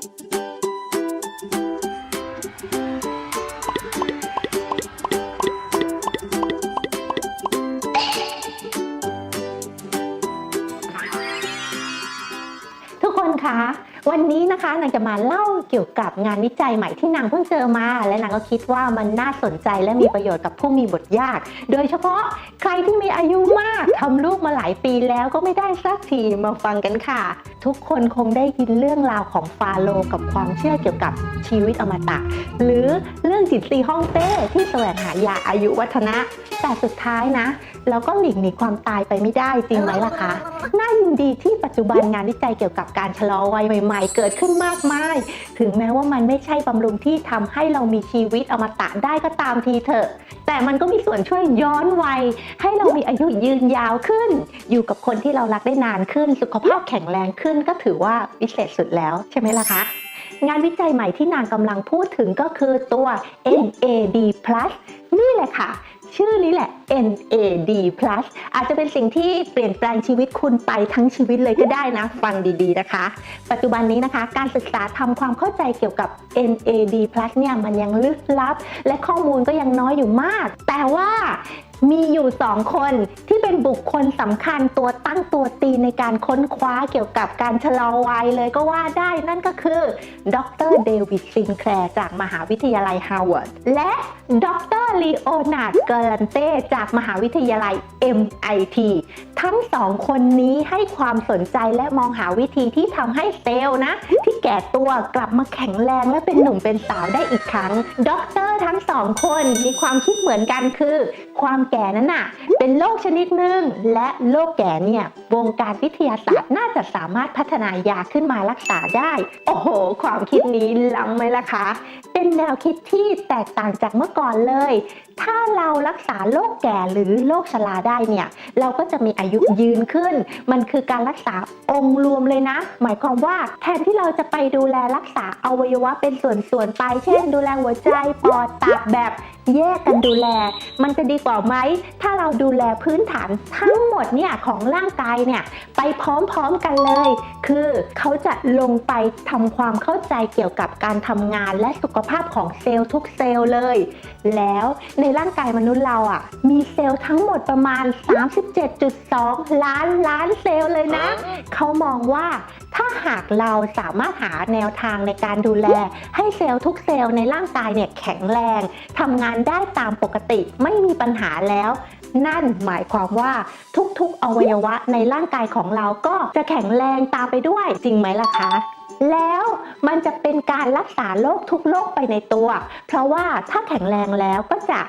ทุกคนคะ วันนี้นะคะนางจะมาเล่าเกี่ยวกับงานวิจัยใหม่ที่นางเพิ่งเจอมา และนางก็คิดว่ามันน่าสนใจและมีประโยชน์กับผู้มีบทยาก โดยเฉพาะใครที่มีอายุมากทำลูกมาหลายปีแล้วก็ไม่ได้สักทีมาฟังกันค่ะ ทุกคนคงได้ยินเรื่องราวของฟาโรห์กับความเชื่อเกี่ยวกับชีวิตอมตะ หรือเรื่องจิตซีฮ่องเต้ที่แสวงหายาอายุวัฒนะ แต่สุดท้ายนะ เราก็หลีกหนีความตายไปไม่ได้จริงไหมล่ะคะ น่ายินดีที่ปัจจุบันงานวิจัยเกี่ยวกับการชะลอวัยใหม่ๆ เกิดขึ้นมากมาย ถึงแม้ว่ามันไม่ใช่บำรุงที่ทำให้เรามีชีวิตอมตะได้ก็ตามทีเถอะ แต่มันก็มีส่วนช่วยย้อนวัย ให้เรามีอายุยืนยาวขึ้น อยู่กับคนที่เรารักได้นานขึ้น สุขภาพแข็งแรงขึ้นก็ถือว่าวิเศษสุดแล้วใช่ไหมล่ะคะงานวิจัยใหม่ที่นางกำลังพูดถึงก็คือตัว NAD+ นี่แหละค่ะ ชื่อนี้แหละ NAD+ อาจจะเป็นสิ่งที่เปลี่ยนแปลงชีวิตคุณไปทั้งชีวิตเลยก็ได้นะ ฟังดีๆนะคะ ปัจจุบันนี้นะคะ การศึกษาทำความเข้าใจเกี่ยวกับ NAD+ เนี่ยมันยังลึกลับ และข้อมูลก็ยังน้อยอยู่มาก แต่ว่า มีอยู่สองคนที่เป็นบุคคลสำคัญตัวตั้งตัวตีในการค้นคว้าเกี่ยวกับการชะลอวัยเลยก็ว่าได้นั่นก็คือ ดรเดวิดซินแคลร์จากมหาวิทยาลัยฮาร์วาร์ดและดรลีโอนาร์ดเกลันเต้จากมหาวิทยาลัย MIT ทั้งสองคนนี้ให้ความสนใจและมองหาวิธีที่ทำให้เซลล์นะ ที่แก่ตัวกลับมาแข็งแรงและเป็นหนุ่มเป็นสาวได้อีกครั้ง ดรทั้งสองคนมีความคิดเหมือนกันคือ ความแก่นั้นน่ะ เป็นโรคชนิดหนึ่งและโรคแก่เนี่ยวงการวิทยาศาสตร์น่าจะสามารถพัฒนายาขึ้นมารักษาได้ โอ้โห ความคิดนี้ล้ำไหมล่ะคะ เป็นแนวคิดที่แตกต่างจากเมื่อก่อนเลย ถ้าเรารักษาโรคแก่หรือโรคชราได้เนี่ย เราก็จะมีอายุยืนขึ้น มันคือการรักษาองค์รวมเลยนะ หมายความว่าแทนที่เราจะไปดูแลรักษาอวัยวะเป็นส่วนๆไป เช่น ดูแลหัวใจปอดตับแบบ แยกกันดูแล มันจะดีกว่าไหม ถ้าเราดูแลพื้นฐานทั้งหมดเนี่ยของร่างกายเนี่ยไปพร้อมๆกันเลย คือเขาจะลงไปทำความเข้าใจเกี่ยวกับการทำงานและสุขภาพของเซลล์ทุกเซลล์เลย แล้วในร่างกายมนุษย์เราอะ มีเซลล์ทั้งหมดประมาณ 37.2 ล้านล้านเซลล์เลยนะ เขามองว่า ถ้าหากเราสามารถหาแนวทางในการดูแล ให้เซลล์ทุกเซลล์ในร่างกายเนี่ยแข็งแรงทำงานได้ตามปกติไม่มีปัญหาแล้วนั่นหมายความว่าทุกๆ อวัยวะในร่างกายของเราก็จะแข็งแรงตามไปด้วยจริงไหมล่ะคะ แล้วมันจะเป็นการรักษาโรคทุกโรคไปในตัว เพราะว่าถ้าแข็งแรงแล้วก็จะ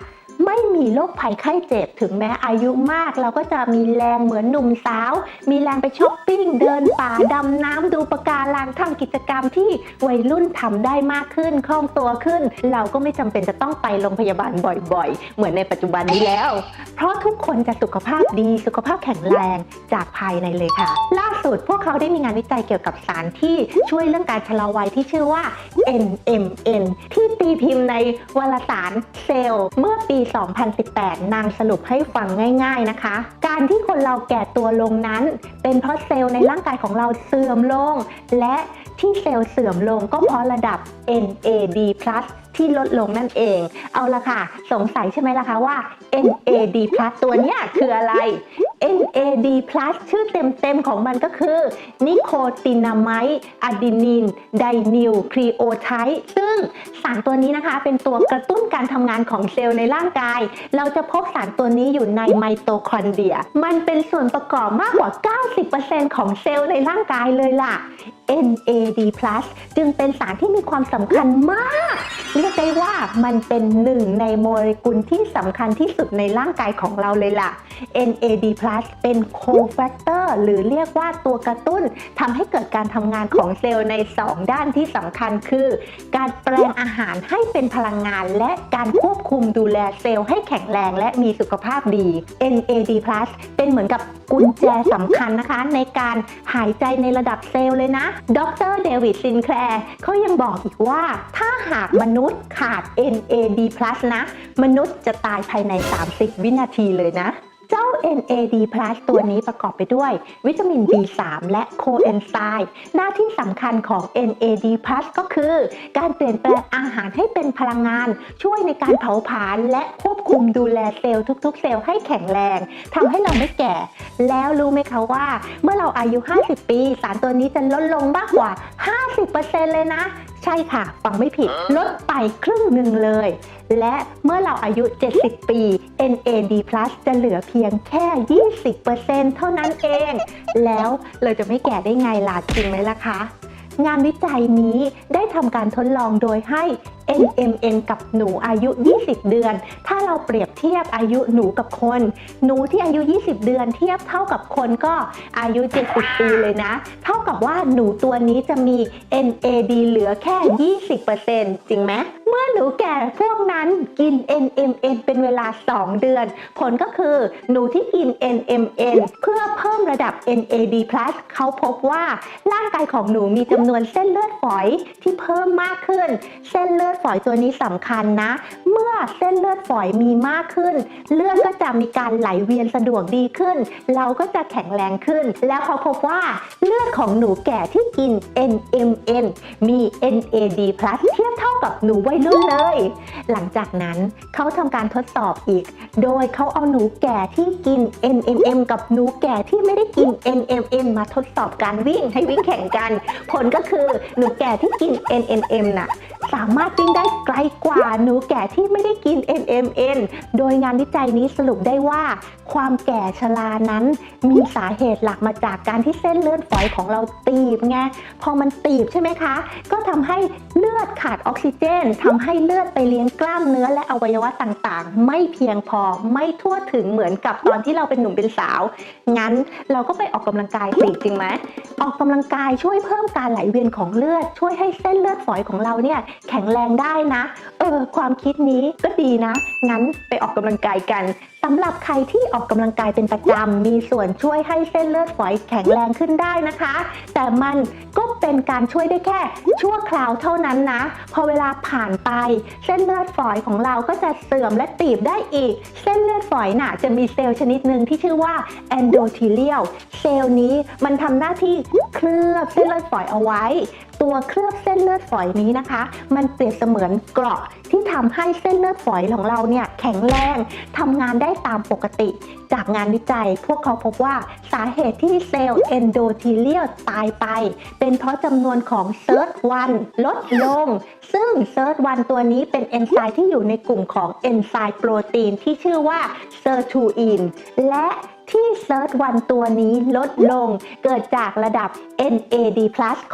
ไม่มีโรคภัยไข้เจ็บ ถึงแม้อายุมาก เราก็จะมีแรงเหมือนหนุ่มสาว มีแรงไปช้อปปิ้ง เดินป่าดำน้ำดูปะการังทำกิจกรรมที่วัยรุ่นทำได้มากขึ้นคล่องตัวขึ้น เราก็ไม่จำเป็นจะต้องไปโรงพยาบาลบ่อยๆ เหมือนในปัจจุบันนี้แล้ว เพราะทุกคนจะสุขภาพดีสุขภาพแข็งแรงจากภายในเลยค่ะ ล่าสุดพวกเขาได้มีงานวิจัยเกี่ยวกับสารที่ช่วยเรื่องการชะลอวัยที่ชื่อว่า NMN ที่ตีพิมพ์ในวารสารเซลล์เมื่อปี2018 นางสรุปให้ฟังง่าย ๆนะคะ การที่คนเราแก่ตัวลงนั้น เป็นเพราะเซลล์ในร่างกายของเราเสื่อมลง และที่เซลล์เสื่อมลงก็เพราะระดับ NAD+ ที่ลดลงนั่นเอง เอาละค่ะ สงสัยใช่ไหมล่ะคะว่า NAD+ ตัวเนี้ยคืออะไร NAD+ ชื่อเต็มๆของมันก็คือ นิโคตินามายอะดีนิน ไดนิลครีโอไทป์ซึ่งสารตัวนี้นะคะเป็นตัวกระตุ้นการทำงานของเซลล์ในร่างกาย เราจะพบสารตัวนี้อยู่ในไมโตคอนเดรีย มันเป็นส่วนประกอบมากกว่า 90%ของเซลล์ในร่างกายเลยล่ะ NAD+ จึงเป็นสารที่มีความสำคัญมาก เรียกได้ว่ามันเป็นหนึ่งในโมเลกุลที่สำคัญที่สุดในร่างกายของเราเลยล่ะ NAD+ เป็นโคแฟกเตอร์หรือเรียกว่าตัวกระตุ้นทำให้เกิดการทำงานของเซลล์ใน 2 ด้านที่สำคัญคือ การแปลงอาหารให้เป็นพลังงาน และการควบคุมดูแลเซลล์ให้แข็งแรงและมีสุขภาพดี NAD+ เป็นเหมือนกับ กุญแจสำคัญนะคะ ในการหายใจในระดับเซลล์เลยนะ ดรเดวิดซินแคลร์เขายังบอกอีกว่าถ้าหากมนุษย์ขาด NAD+ นะ มนุษย์จะตายภายใน 30 วินาทีเลยนะ เจ้า NAD+ ตัวนี้ประกอบไปด้วย วิตามิน B3 และโคเอนไซม์หน้าที่สำคัญของ NAD+ ก็คือ การเปลี่ยนแปลงอาหารให้เป็นพลังงาน ช่วยในการเผาผลาญและควบคุมดูแลเซลล์ทุกๆ เซลล์ให้แข็งแรงทำให้เราไม่แก่ แล้วรู้ไหมคะว่า เมื่อเราอายุ 50 ปี สารตัวนี้จะลดลงมากกว่า 50%เลยนะ ใช่ค่ะ ฟังไม่ผิด ลดไปครึ่งหนึ่งเลย และเมื่อเราอายุ 70 ปี NAD+ จะเหลือเพียงแค่ 20%เท่านั้นเอง แล้วเราจะไม่แก่ได้ไงล่ะจริงไหมล่ะคะ งานวิจัยนี้ได้ทำการทดลองโดยให้ NMN กับหนูอายุ 20 เดือน ถ้าเราเปรียบเทียบอายุหนูกับคน หนูที่อายุ 20 เดือน เทียบเท่ากับคนก็อายุ 70 ปีเลยนะ เท่ากับว่าหนูตัวนี้จะมี NAD เหลือแค่ 20%จริงไหมเมื่อหนูแก่พวกนั้นกิน NMN เป็นเวลา 2 เดือน ผลก็คือหนูที่กิน NMN เพื่อเพิ่มระดับ NAD+ เขาพบว่าร่างกายของหนูมีจำนวนเส้นเลือดฝอยที่เพิ่มมากขึ้น เส้นเลือดฝอยตัวนี้สำคัญนะ เมื่อเส้นเลือดฝอยมีมากขึ้น เลือดก็จะมีการไหลเวียนสะดวกดีขึ้น เราก็จะแข็งแรงขึ้น แล้วเขาพบว่าเลือดของหนูแก่ที่กิน NMN มี NAD+ เทียบเท่ากับหนูวัยรุ่นเลย หลังจากนั้นเขาทำการทดสอบอีก โดยเขาเอาหนูแก่ที่กิน NMM กับหนูแก่ที่ไม่ได้กิน NMM มาทดสอบการวิ่งให้วิ่งแข่งกัน ผลก็คือหนูแก่ที่กิน NMM น่ะ สามารถวิ่งได้ไกลกว่าหนูแก่ที่ไม่ได้กิน NMN โดยงานวิจัยนี้สรุปได้ว่า ความแก่ชรานั้น มีสาเหตุหลักมาจากการที่เส้นเลือดฝอยของเราตีบไงพอมันตีบใช่ไหมคะ ก็ทำให้เลือดขาดออกซิเจนทำให้เลือดไปเลี้ยงกล้ามเนื้อและอวัยวะต่างๆ ไม่เพียงพอไม่ทั่วถึงเหมือนกับตอนที่เราเป็นหนุ่มเป็นสาว งั้นเราก็ไปออกกำลังกายสิจริงไหมออกกำลังกายช่วยเพิ่มการไหลเวียนของเลือดช่วยให้เส้นเลือดฝอยของเราเนี่ยแข็งแรงได้นะ เออ ความคิดนี้ก็ดีนะ งั้นไปออกกำลังกายกันสำหรับใครที่ออกกำลังกายเป็นประจำมีส่วนช่วยให้เส้นเลือดฝอยแข็งแรงขึ้นได้นะคะ แต่มันก็เป็นการช่วยได้แค่ ชั่วคราวเท่านั้นนะ พอเวลาผ่านไป เส้นเลือดฝอยของเราก็จะเสื่อมและตีบได้อีก เส้นเลือดฝอยน่ะจะมีเซลล์ชนิดหนึ่งที่ชื่อว่า endothelial เซลล์นี้มันทำหน้าที่เคลือบเส้นเลือดฝอยเอาไว้ ตัวเคลือบเส้นเลือดฝอยนี้นะคะ มันเปรียบเสมือนเกราะที่ทำให้เส้นเลือดฝอยของเราเนี่ยแข็งแรงทำงานได้ตามปกติ จากงานวิจัย พวกเขาพบว่าสาเหตุที่เซลล์เอนโดทีเลียลตายไป เป็นเพราะจำนวนของเซิร์ h วันลดลง ซึ่งเซิร์ h วันตัวนี้เป็นเอนไซม์ที่อยู่ในกลุ่มของเอนไซม์โปรตีนที่ชื่อว่าเซอร์ทูอินและ ที่เซิร์ h วันตัวนี้ลดลงเกิดจากระดับ NAD+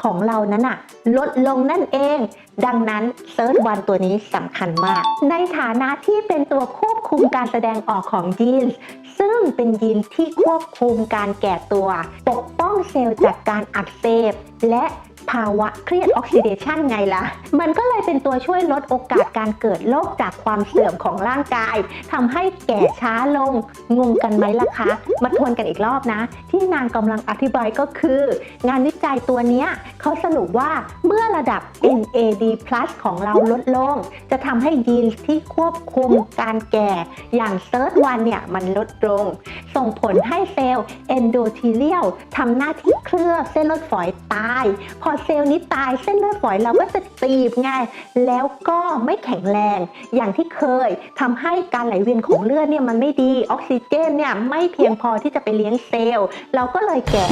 ของเรานั้นอะลดลงนั่นเอง ดังนั้นเซิร์ h วันตัวนี้สำคัญมาก ในฐานะที่เป็นตัวควบคุมการแสดงออกของยีนซึ่งเป็นยีนที่ควบคุมการแก่ตัว ปกป้องเซลล์จากการอักเสบและ ภาวะเครียดออกซิเดชันไงล่ะ มันก็เลยเป็นตัวช่วยลดโอกาสการเกิดโรคจากความเสื่อมของร่างกายทำให้แก่ช้าลง งงกันไหมล่ะคะ มาทวนกันอีกรอบนะ ที่นางกำลังอธิบายก็คือ งานวิจัยตัวเนี้ยเขาสรุปว่าเมื่อระดับ NAD+ ของเราลดลง จะทำให้ยีนที่ควบคุมการแก่อย่างเซิร์ h วันเนี่ยมันลดลง ส่งผลให้เซลล์เอนโดทีเลียลทำหน้าที่เคลือบเส้นเลือดฝอยตาย พอเซลล์นี้ตายเส้นเลือดฝอยเราก็จะตีบไงแล้วก็ไม่แข็งแรง อย่างที่เคยทำให้การไหลเวียนของเลือดเนี่ยมันไม่ดีออกซิเจนเนี่ยไม่เพียงพอที่จะไปเลี้ยงเซลล์ เราก็เลยแก่